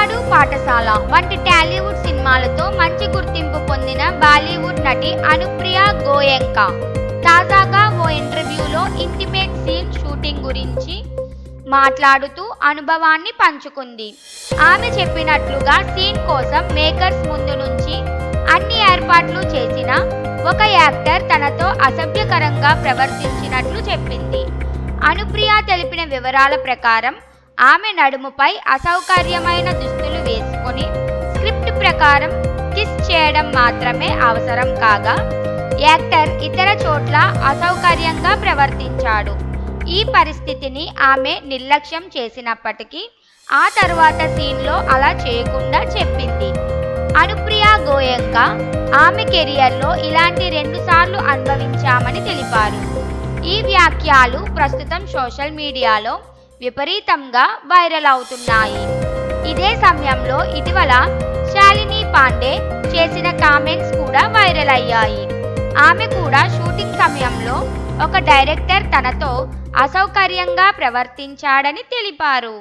పిల్లవాడు పాఠశాల వంటి టాలీవుడ్ సినిమాలతో మంచి గుర్తింపు పొందిన బాలీవుడ్ నటి అనుప్రియ గోయంకా. తాజాగా ఓ ఇంటర్వ్యూలో ఇంటిమేట్ సీన్ షూటింగ్ గురించి మాట్లాడుతూ అనుభవాన్ని పంచుకుంది. ఆమె చెప్పినట్లుగా సీన్ కోసం మేకర్స్ ముందు నుంచి అన్ని ఏర్పాట్లు చేసిన ఒక యాక్టర్ తనతో అసభ్యకరంగా ప్రవర్తించినట్లు చెప్పింది. అనుప్రియ తెలిపిన వివరాల ప్రకారం ఆమె నడుముపై అసౌకర్యమైన దుస్తులు వేసుకొని స్క్రిప్ట్ ప్రకారం కిస్ చేయడం మాత్రమే అవసరం కాగా యాక్టర్ ఇతర చోట్ల అసౌకర్యంగా ప్రవర్తించాడు. ఈ పరిస్థితిని ఆమె నిర్లక్ష్యం చేసినప్పటికీ ఆ తర్వాత సీన్లో అలా చేయకుండా చెప్పింది. అనుప్రియ గోయంక ఆమె కెరియర్లో ఇలాంటి రెండుసార్లు అనుభవించామని తెలిపారు. ఈ వ్యాఖ్యలు ప్రస్తుతం సోషల్ మీడియాలో విపరీతంగా వైరల్ అవుతున్నాయి. ఇదే సమయంలో ఇటీవల శాలిని పాండే చేసిన కామెంట్స్ కూడా వైరల్ అయ్యాయి. ఆమె కూడా షూటింగ్ సమయంలో ఒక డైరెక్టర్ తనతో అసౌకర్యంగా ప్రవర్తించాడని తెలిపారు.